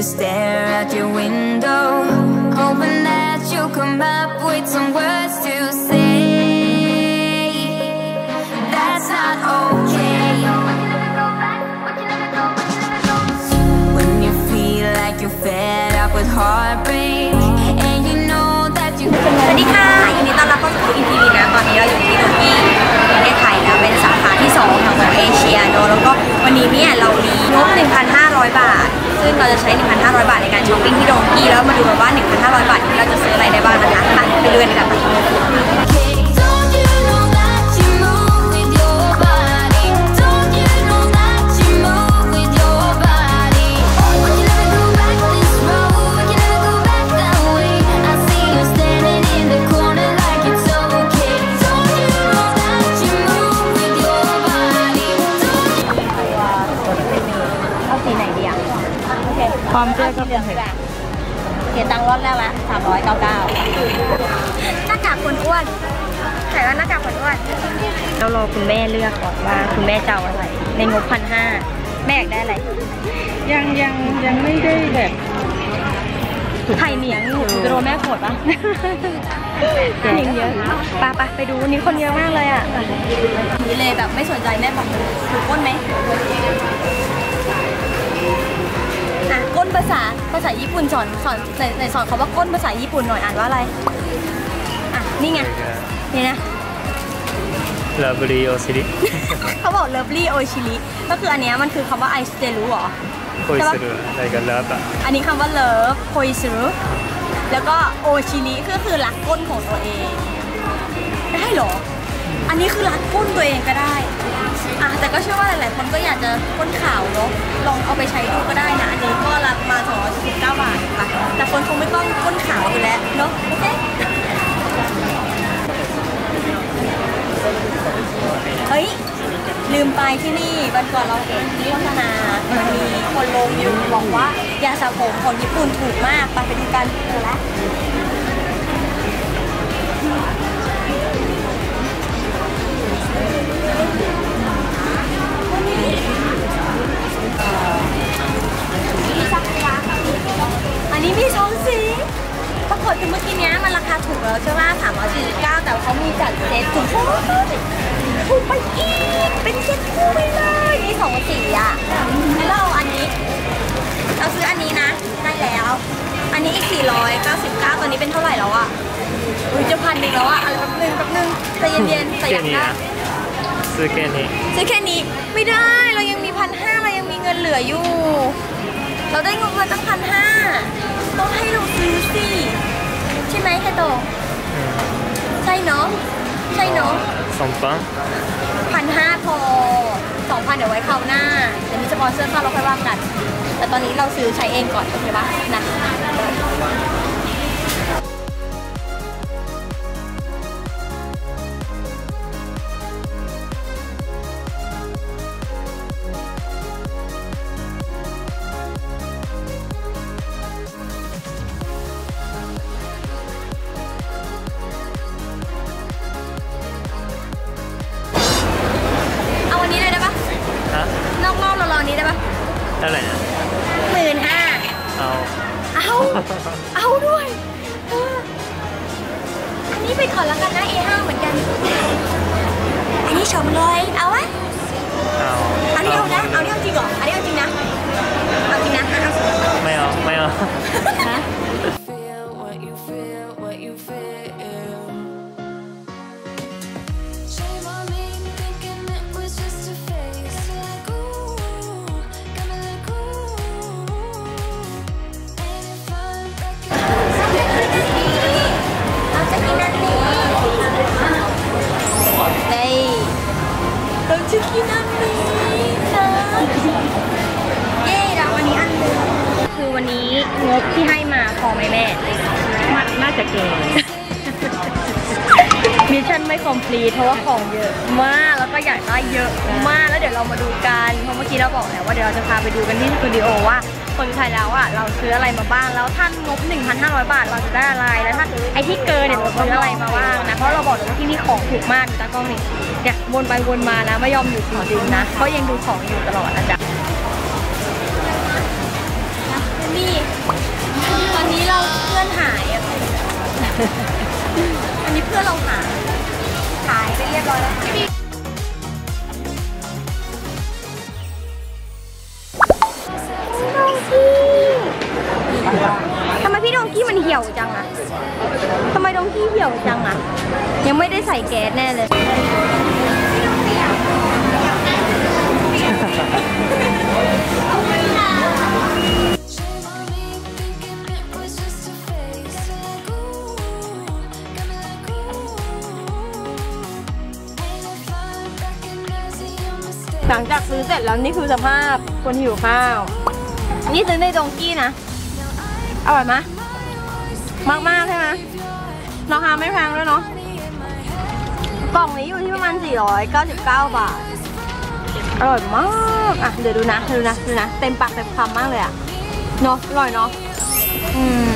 You stare out your window, hoping that you'll come up with some words to say. That's not okay. When you feel like you're fed up with heartbreak, and you know that you สวัสดีค่ะยินดีต้อนรับเข้าสู่อินทีวีนะตอนนี้เราอยู่ที่โตเกียวประเทศไทยนะเป็นสาขาที่2ของเอเชียเนอะแล้วก็วันนี้เนี่ยเรามีงบ1,500 บาท ซึ่งเราจะใช้ 1,500 บาทในการช้อปปิ้งที่โดงกี้แล้วมาดูกันว่า 1,500 บาทที่เราจะซื้ออะไรได้บ้างนะคะไปไปดูกันดีกว่า สีไหนดีอะโอเคพร้อมเสื้อก็เหลืองแบบเขียนตังค์รอดแรกละ399หน้ากากคนอ้วนใส่ว่าหน้ากากคนอ้วนเรารอคุณแม่เลือกก่อนว่าคุณแม่จะเอาอะไร ในงบพันห้าแม่อยากได้อะไร ยังยังยังไม่ได้แบบไข่เหนียงหนูจะโดนแม่โกรธปะไข่เหนียงเยอะไปไปไปดูวันนี้คนเยอะมากเลยอะนี่เลยแบบไม่สนใจแม่บอกถูกก้นไหมอะก้นภาษาภาษาญี่ปุ่นสอนสอนไหนไนสอนเขาว่าก้นภาษาญี่ปุ่นหน่อยอ่านว่าอะไร อะ นี่ไง นี่นะเลาบรีโอชิริเขาบอกเลบรีโอชิริก็คืออันเนี้ยมันคือคำว่าไอสเตรูหรอโคยซึอะไรกันเลิฟอะอันนี้คำว่าเลิฟโคยซึแล้วก็โอชิริก็คือรักก้นของตัวเอง ได้หรอ อันนี้คือรักก้นตัวเองก็ได้อะแต่ก็เชื่อว่าหลายๆคนก็อยากจะก้นข่าวเนาะลองเอาไปใช้ดูก็ได้นะอันนี้ก็ รับมา249บาทค่ะแต่คนคงไม่ต้องก้นขาวอยู่แล้วเนาะโอเคเฮ้ย ลืมไปที่นี่วันก่อนเราเห็นที่โฆษณามันมีคนลงอยู่บอกว่ายาสระผมของญี่ปุ่นถูกมากไปไปดูกันเจอแล้ว เป็นเท่าไหร่แล้วอะอุ้ยจะพันหนึ่งแล้วอะอะไรแป๊บนึงแป๊บนึงใจเย็นๆใจเย็นนะซื้อแค่นี้ซื้อแค่นี้ไม่ได้เรายังมีพันห้าเรายังมีเงินเหลืออยู่ เราได้เงินมาตั้งพันห้าต้องให้เราซื้อสิใช่ไหมแคโตใช่เนาะใช่เนาะ สองปังพันห้าพอสองพันเดี๋ยวไว้คราวหน้า เดี๋ยวนี้จะปอเซอร์เข้าเราค่อยว่ากัน แต่ตอนนี้เราซื้อใช้เองก่อนโอเคปะนะ ชมเลย เอาวะ青อันนี้เอานะ เอานี่เอาจริงเหรอ อันนี้เอาจริงนะ เอาจริงนะเอาสิไม่เอา ไม่เอา ชุดกินอันนี้นะเย้เราวันนี้อันนึงคือวันนี้งบที่ให้มาพอไหมแม่น่าจะเกินมิชชั่นไม่คอมพลีทเพราะว่าของเยอะมากแล้วก็อยากได้เยอะมากแล้วเดี๋ยวเรามาดูกันเพราะเมื่อกี้เราบอกแล้วว่าเดี๋ยวเราจะพาไปดูกันที่สตูดิโอว่า คนใช้แล้วอะเราซื้ออะไรมาบ้างแล้วท่านงบ 1,500 บาทเราจะได้อะไรแล้วถ้าไอที่เกินเนี่ยเราซื้ออะไรมาบ้างนะเพราะเราบอกเลยว่าที่นี่ของถูกมากจ้ากล้องนี่เนี่ยวนไปวนมานะไม่ยอมหยุดจริงจริงนะเพราะยังดูของอยู่ตลอดนะจ๊ะนี่ตอนนี้เราเพื่อนหายอันนี้เพื่อนเราหายหายไปเรียบร้อยแล้วพี่ ทำไมพี่ดงกี้มันเหี่ยวจังอะทำไมดงกี้เหี่ยวจังอะยังไม่ได้ใส่แก๊สแน่เลยหลังจากซื้อเสร็จแล้วนี่คือสภาพคนหิวข้าว นี่ซื้อในดงกี้นะ อร่อยไหมมากมากใช่ไหมราคาไม่แพงด้วยเนาะ กล่องนี้อยู่ที่ประมาณ 499 บาท อร่อยมาก อะ เดี๋ยวดูนะ ดูนะ ดูนะ เต็มปากเต็มคำมากเลยอะเนาะ อร่อยเนาะ อืม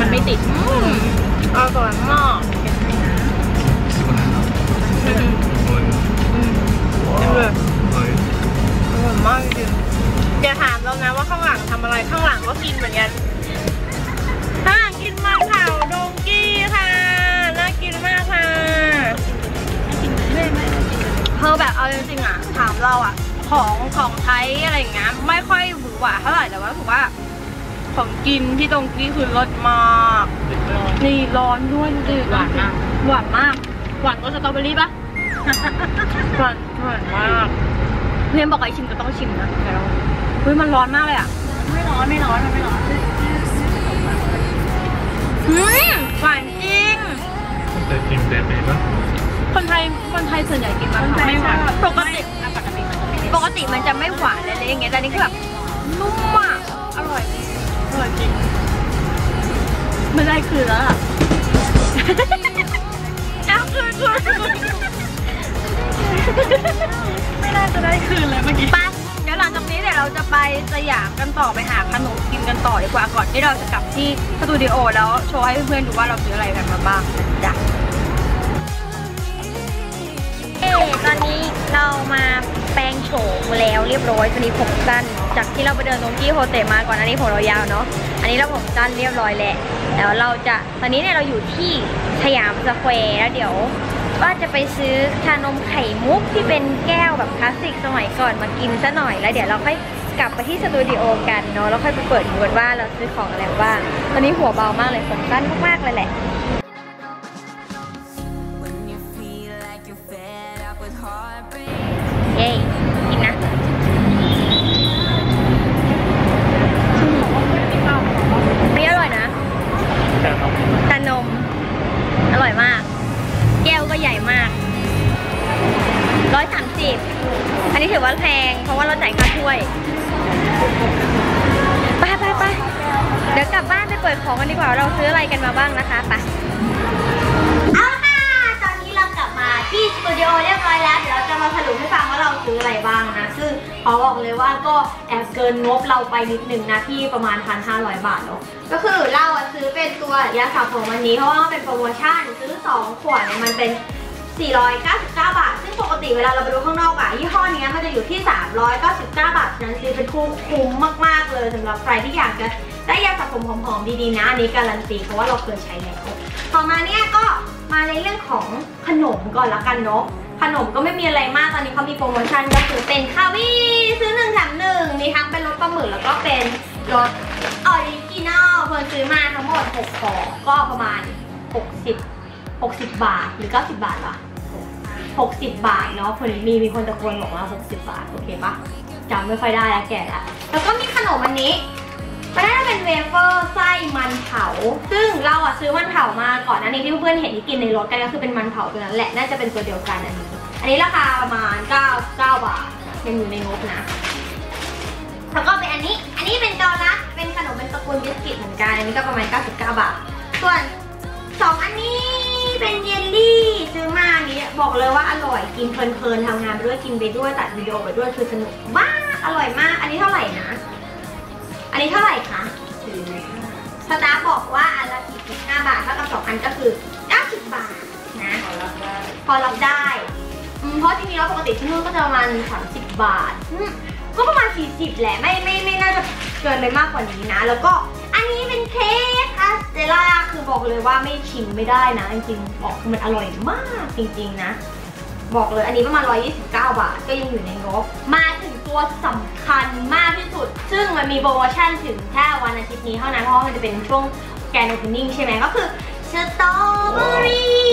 มันไม่ติด อืมอร่อยมาก อร่อยมากจริงอย่าถามเรานะว่าข้างหลังทำอะไรข้างหลังก็กินเหมือนกันข้างหลังกินมันเผาดงกี้ค่ะน่ากินมากค่ะเธอแบบเอาจริงๆอะถามเราอะ ของของใช้อะไรอย่างเงี้ยไม่ค่อยหวือหวาเท่าไหร่แต่ว่าถือว่าของกินที่ตรงกี้คือรสมากนี่ร้อนด้วยดูดิหวานมากหวานมากหวานก็สตรอเบอรี่ปะ หวานหวานมากเรียนบอกไอชิมก็ต้องชิมนะเดี๋ยวเราเฮ้ยมันร้อนมากเลยอะ ไม่ร้อนไม่ร้อนมันไม่ร้อนอืมหวานจริงแต่กินแบบไหนบ้างคนไทยคนไทยส่วนใหญ่กินมะพร้าวไม่หวานปกติปกติมันจะไม่ได้ปกติมันจะไม่หวานอะไรอย่างเงี้ยแต่อันนี้คือแบบนุ่มมากอร่อยอร่อยจริงไม่ได้คืนแล้วอะเอาคืนคืนคืน ไม่น่าจะได้คืนเลยเมื่อกี้ไปเดี๋ยวหลังจากนี้เดี๋ยวเราจะไปสยามกันต่อไปหาขนมกินกันต่อดีกว่าก่อนที่เราจะกลับที่สตูดิโอแล้วโชว์ให้เพื่อนๆดูว่าเราซื้ออะไรกันมาบ้างนะจ๊ะเอ๊ตอนนี้เรามาแปลงโฉมแล้วเรียบร้อยตอนนี้ผมสั้นจากที่เราไปเดินตรงที่โฮเตมาก่อนอันนี้ผมเรายาวเนาะอันนี้เราผมสั้นเรียบร้อยแล้วแล้วเราจะตอนนี้เนี่ยเราอยู่ที่สยามสแควร์แล้วเดี๋ยว ว่าจะไปซื้อชานมไข่มุกที่เป็นแก้วแบบคลาสสิกสมัยก่อนมากินซะหน่อยแล้วเดี๋ยวเราค่อยกลับไปที่สตูดิโอกันเนาะแล้วค่อยไปเปิดดูว่าเราซื้อของอะไรบ้างตอนนี้หัวเบามากเลยผมสั้นมากๆเลยแหละ อันนี้ถือว่าแพง เพราะว่าเราจ่ายค่าถ้วยไปไปไปเดี๋ยวกลับบ้านไปเปิดของกันดีกว่า เราซื้ออะไรกันมาบ้างนะคะไปเอาค่ะตอนนี้เรากลับมาที่สตูดิโอเรียบร้อยแล้ว เดี๋ยวเราจะมาสรุปให้ฟังว่าเราซื้ออะไรบ้างนะ ซึ่งขอบอกเลยว่าก็แอบเกินงบเราไปนิดนึงนะที่ประมาณ 1,500 บาทเนาะ ก็คือเราซื้อเป็นตัวยาสระผมวันนี้เพราะว่าเป็นโปรโมชั่นซื้อ 2 ขวดเนี่ยมันเป็น 499 บาท ซึ่งปกติเวลาเราไปดูข้างนอกอะยี่ห้อนี้มันจะอยู่ที่ 399 บาทฉะนั้นซื้อเป็นคู่คุ้มมากๆเลยสำหรับใครที่อยากจะได้ยาสระผมหอมๆดีๆนะอันนี้การันตีเพราะว่าเราเคยใช้แล้วต่อมาเนี่ยก็มาในเรื่องของขนมก่อนละกันเนาะขนมก็ไม่มีอะไรมากตอนนี้เขามีโปรโมชั่นก็คือเป็นคาวีซื้อหนึ่งแถมหนึ่งมีทั้งเป็นรสปลาหมึกแล้วก็เป็นรสออริจินอลเพิ่นซื้อมาทั้งหมด6ห่อก็ประมาณ 60 60 บาทหรือ 90 บาทวะ60 บาทเนาะคนมีมีคนตะโกนบอกว่า 60 บาท โอเคปะจำไม่ค่อยได้แล้วแก่ละแล้วก็มีขนมอันนี้มันน่าจะเป็นเวเฟอร์ไส้มันเผา ซึ่งเราอะซื้อมันเผามาก่อนอันนี้ที่เพื่อนเห็นที่กินในรถกันก็คือเป็นมันเผาตัวนั้นแหละ น่าจะเป็นตัวเดียวกันอันนี้ อันนี้ราคาประมาณ 9 9 บาทยังอยู่ในงบนะ แล้วก็เป็นอันนี้ อันนี้เป็นดอลลัสเป็นขนมเป็นตระกูลบิสกิตเหมือนกัน อันนี้ก็ประมาณ 99 บาท ส่วนสองอันนี้ เป็นเยลลี่ซื้อมาอันนี้บอกเลยว่าอร่อยกินเพลินๆทำงานไปด้วยกินไปด้วยตัดวิดีโอไปด้วยคือสนุกมากอร่อยมาก อันนี้เท่าไหร่นะ อันนี้เท่าไหร่คะสตาร์บอกว่าอันละ45บาทเท่ากับสองอันก็คือ90บาทนะพอรับได้อืมเพราะจริงๆแล้วปกติที่นู่นก็จะประมาณ30บาทก็ประมาณ40แหละไม่ไม่ไม่น่าจะเกินไปมากกว่านี้นะ แล้วก็ อันนี้เป็นเค้กคาสเตล่าคือบอกเลยว่าไม่ชิมไม่ได้นะ จริงๆบอกคือมันอร่อยมากจริงๆนะ บอกเลยอันนี้ประมาณ 129 บาท ก็ยังอยู่ในงบ มาถึงตัวสำคัญมากที่สุด ซึ่งมันมีโปรโมชั่นถึงแค่วันอาทิตย์นี้เท่านั้น เพราะว่ามันจะเป็นช่วงแกนโอเพนนิ่งใช่ไหมก็คือสตรอเบอรี่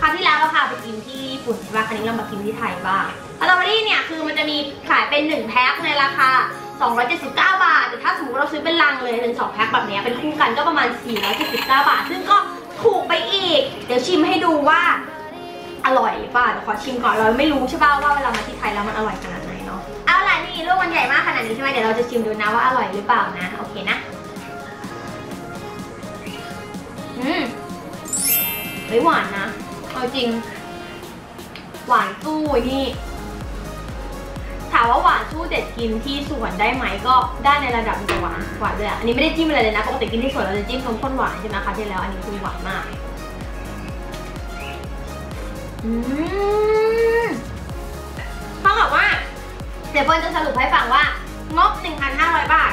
คราวที่แล้วเราพาไปกินที่ญี่ปุ่นใช่ปะครั้งนี้เรามากินที่ไทยบ้างสตรอเบอรี่เนี่ยคือมันจะมีขายเป็น 1 แพ็คในราคา 279 บาท แต่ถ้าสมมติเราซื้อเป็นลังเลยเป็น2แพ็คแบบนี้เป็นคู่กันก็ประมาณ 479 บาท ซึ่งก็ถูกไปอีก เดี๋ยวชิมให้ดูว่าอร่อยหรือเปล่าเดี๋ยวขอชิมก่อนเราไม่รู้ใช่ป่าวว่าเวลามาที่ไทยแล้วมันอร่อยขนาดไหนเนาะเอาล่ะนี่ลูกมันใหญ่มากขนาดนี้ใช่ไหมเดี๋ยวเราจะชิมดูนะว่าอร่อยหรือเปล่านะโอเคนะอืมเฮ้ยหวานนะเอาจริง หวานสู้นี่ ว่าหวานสู้เด็ดกินที่สวนได้ไหมก็ได้ในระดับหนึ่งหวานหวานเลยอะอันนี้ไม่ได้จิ้มอะไรเลยนะปกติกินที่สวนเราจะจิ้มนมข้นหวานใช่ไหมคะที่แล้วอันนี้คือหวานมากอืมเท่ากับว่า เดี๋ยวเฟิร์นจะสรุปให้ฟังว่างบ 1,500 บาท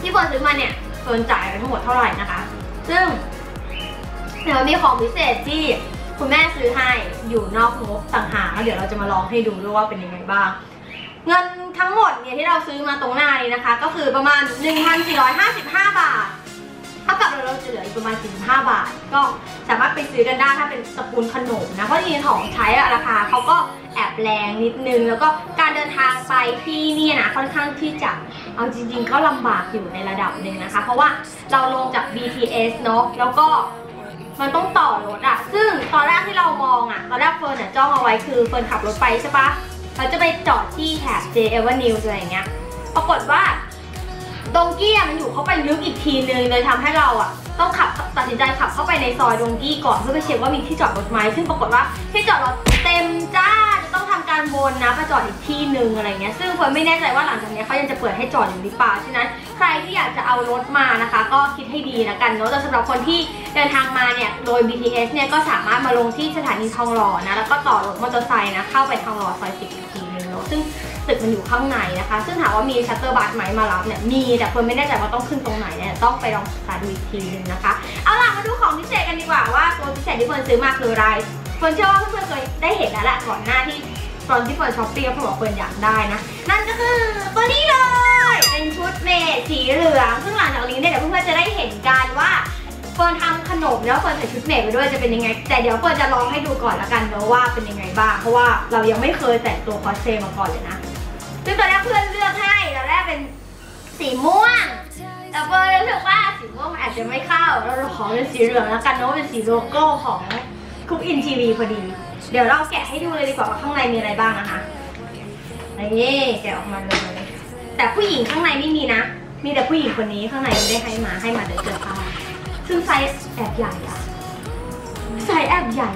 ที่เฟิร์นซื้อมาเนี่ยเฟิร์นจ่ายไปทั้งหมดเท่าไหร่นะคะ ซึ่งเดี๋ยวมีของพิเศษที่คุณแม่ซื้อให้อยู่นอกงบต่างหากแล้วเดี๋ยวเราจะมาลองให้ดูด้วยว่าเป็นยังไงบ้าง เงินทั้งหมดเนี่ยที่เราซื้อมาตรงหน้านี้นะคะ ก็คือประมาณ 1,455 บาทเท่ากับเราจะเหลืออีกประมาณ 45 บาท ก็สามารถไปซื้อกันได้ถ้าเป็นตระกูลขนมนะ เพราะจริงๆของใช้อะราคาเขาก็แอบแรงนิดนึง แล้วก็การเดินทางไปที่นี่นะค่อนข้างที่จะเอาจริง ๆ ก็ลำบากอยู่ในระดับหนึ่งนะคะ เพราะว่าเราลงจาก BTS เนอะแล้วก็มันต้องต่อรถอะซึ่งตอนแรกที่เรามองอะตอนแรกเฟิร์นอะจ้องเอาไว้คือเฟิร์นขับรถไปใช่ปะ เราจะไปจอดที่แถบ J e v e n u e อะไรเงี้ย ปรากฏว่าดงกี้มันอยู่เข้าไปลึกอีกทีนึงเลยทำให้เราอะต้องขับตัดสินใจขับเข้าไปในซอยดงกี้ก่อนเพื่อไปเช็คว่ามีที่จอดรถไหมซึ่งปรากฏว่าที่จอดรถเต็มจ้าจะต้องทำการวนนะไปจอดอีกที่หนึ่งอะไรเงี้ยซึ่งเฟิร์นไม่แน่ใจว่าหลังจากนี้เขายังจะเปิดให้จอดอยู่หรือเปล่าฉะนั้นใครที่ อยากจะเอารถมานะคะ ก็คิดให้ดีนะกันเนาะแต่สำหรับคนที่เดินทางมาเนี่ยโดย BTS เนี่ยก็สามารถมาลงที่สถานีทองหล่อนะแล้วก็ต่อรถมอเตอร์ไซค์นะเข้าไปทองหล่อซอยสิบอีกทีนึงเนาะซึ่งตึกมันอยู่ข้างในนะคะ ซึ่งถามว่ามีชัตเตอร์บัสไหมมารับเนี่ยมีแต่เฟิร์นไม่แน่ใจว่าต้องขึ้นตรงไหนเนี่ยต้องไปลองศึกษาดูอีกทีนึงนะคะเอาล่ะมาดูของพิเศษกันดีกว่าว่าตัวพิเศษที่เฟิร์นซื้อมาคืออะไรเฟิร์นเชื่อว่าเพื่อนๆเคยได้เห็นแล้วแหละก่อนหน้าที่ ตอนที่เฟิร์นช้อปปิ้งแล้วเฟิร์นบอกเฟิร์นอยากได้นะ นั่นก็คือตัวนี้เลย เป็นชุดเมดสีเหลืองซึ่งหลังจากนี้เนี่ยเดี๋ยวเพื่อนๆจะได้เห็นกันว่าเฟิร์นทำขนมแล้วเฟิร์นใส่ชุดเมดไปด้วยจะเป็นยังไง แต่เดี๋ยวเฟิร์นจะลองให้ดูก่อนละกันเนอะว่าเป็นยังไงบ้าง เพราะว่าเรายังไม่เคยแต่งตัวคอสเพลย์มาก่อนเลยนะซึ่งตอนแรกเพื่อนเลือกให้ตอนแรกเป็นสีม่วงแต่เฟิร์นรู้สึกว่าสีม่วงมันอาจจะไม่เข้าเราขอเป็นสีเหลืองแล้วกันเนอะเป็นสีโลโก้ของคุกอินทีวีพอดี เดี๋ยวเราแกะให้ดูเลยดีกว่าว่าข้างในมีอะไรบ้างนะคะนี่แกะออกมาเลย แต่ผู้หญิงข้างในไม่มีนะ มีแต่ผู้หญิงคนนี้ข้างในไม่ได้ให้มาให้มาเดี๋ยวเจอผ้าซึ่งไซส์แอบใหญ่อะไซส์แอบใหญ่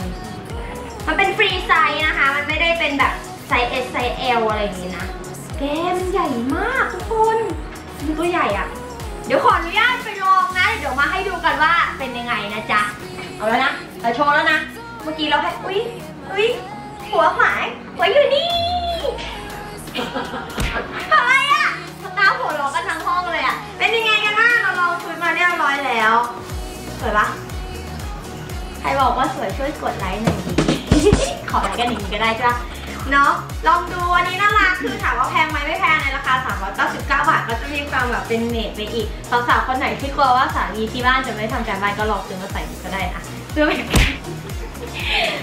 มันเป็นฟรีไซส์นะคะ มันไม่ได้เป็นแบบไซส์ S ไซส์ L อะไรอย่างนี้นะแกมันใหญ่มากทุกคนมันตัวใหญ่อะเดี๋ยวขออนุญาตไปลองนะ เดี๋ยวมาให้ดูกันว่าเป็นยังไงนะจ๊ะ เอาแล้วนะเราโชว์แล้วนะ เมื่อกี้เราให้ อุ๊ย อุ๊ยหัวหายหัวอยู่นี่อะไรอะสตาร์หัวเราะกันทั้งห้องเลยอะเป็นยังไงกันบ้างเราลองชุดมาเรียบร้อยแล้ว สวยปะใครบอกว่าสวยช่วยกดไลค์หน่อยดิขอไลค์กันอย่างนี้ก็ได้จ้ะเนาะลองดูอันนี้น่ารักคือถามว่าแพงไหมไม่แพงในราคา 399 บาทก็จะมีความแบบเป็นเมดไปอีกสาวๆคนไหนที่กลัวว่าสามีที่บ้านจะไม่ทำการบ้านก็ลองซื้อมาใส่ก็ได้นะเพื่อเป็น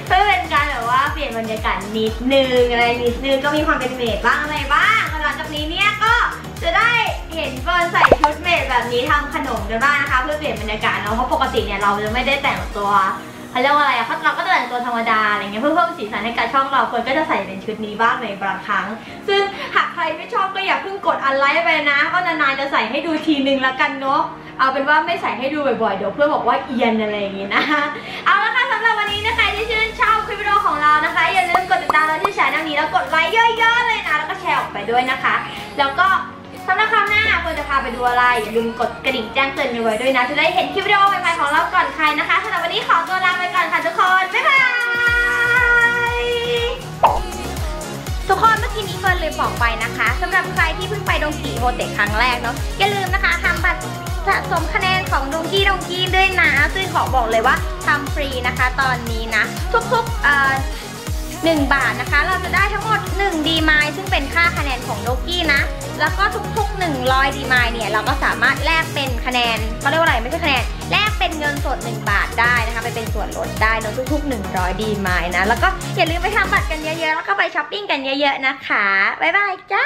เพื่อเป็นการแบบว่าเปลี่ยนบรรยากาศนิดนึงอะไรนิดนึงก็มีความเป็นเมดบ้างอะไรบ้างหลังจากนี้เนี่ยก็จะได้เห็นเฟิร์นใส่ชุดเมดแบบนี้ทำขนมกันบ้างนะคะเพื่อเปลี่ยนบรรยากาศเนาะเพราะปกติเนี่ยเราจะไม่ได้แต่งตัวเขาเรียกว่าอะไรอะเราก็แต่งตัวธรรมดาอะไรเงี้ยเพื่อเพิ่มสีสันให้กับช่องเราเฟิร์นก็จะใส่เป็นชุดนี้บ้างในบางครั้ง ซึ่งหากใครไม่ชอบก็อย่าเพิ่งกดอันไลค์ไปนะก็นานๆจะใส่ให้ดูทีนึงละกันเนาะ เอาเป็นว่าไม่ใส่ให้ดูบ่อยๆ เดี๋ยวเพื่อนบอกว่าเอียนอะไรอย่างงี้นะคะเอาละค่ะสำหรับวันนี้นะคะที่ชื่นชอบคลิปวิดีโอของเรานะคะ อย่าลืมกดติดตามเราที่แชร์แนลนี้แล้วกดไลค์เยอะๆเลยนะแล้วก็แชร์ออกไปด้วยนะคะ แล้วก็สำหรับคราวหน้าควรจะพาไปดูอะไร อย่าลืมกดกระดิ่งแจ้งเตือนไว้ด้วยนะ จะได้เห็นคลิปวิดีโอใหม่ๆของเราก่อนใครนะคะสำหรับวันนี้ขอตัวลาไปก่อนค่ะทุกคน บ๊ายบาย ทุกคนเมื่อกี้นี้เฟิร์นลืมบอกไปนะคะสำหรับใครที่เพิ่งไปดงกีโฮเตะครั้งแรกเนาะอย่าลืมนะคะทำบัตร สะสมคะแนนของดงกี้ดงกี้ด้วยนะ ซึ่งขอบอกเลยว่าทำฟรีนะคะตอนนี้นะ ทุกๆเอ่อ1บาทนะคะ เราจะได้ทั้งหมด1ดีไมล์ซึ่งเป็นค่าคะแนนของโดกี้นะ แล้วก็ทุกๆ 100ดีไมล์เนี่ยเราก็สามารถแลกเป็นคะแนนเขาเรียกว่าอะไรไม่ใช่คะแนนแลกเป็นเงินสด 1 บาทได้นะคะไปเป็นส่วนลดได้เนอะทุกๆ 100ดีไมล์นะ แล้วก็อย่าลืมไปทำบัตรกันเยอะๆ แล้วก็ไปช้อปปิ้งกันเยอะๆนะคะบ๊ายบายจ้า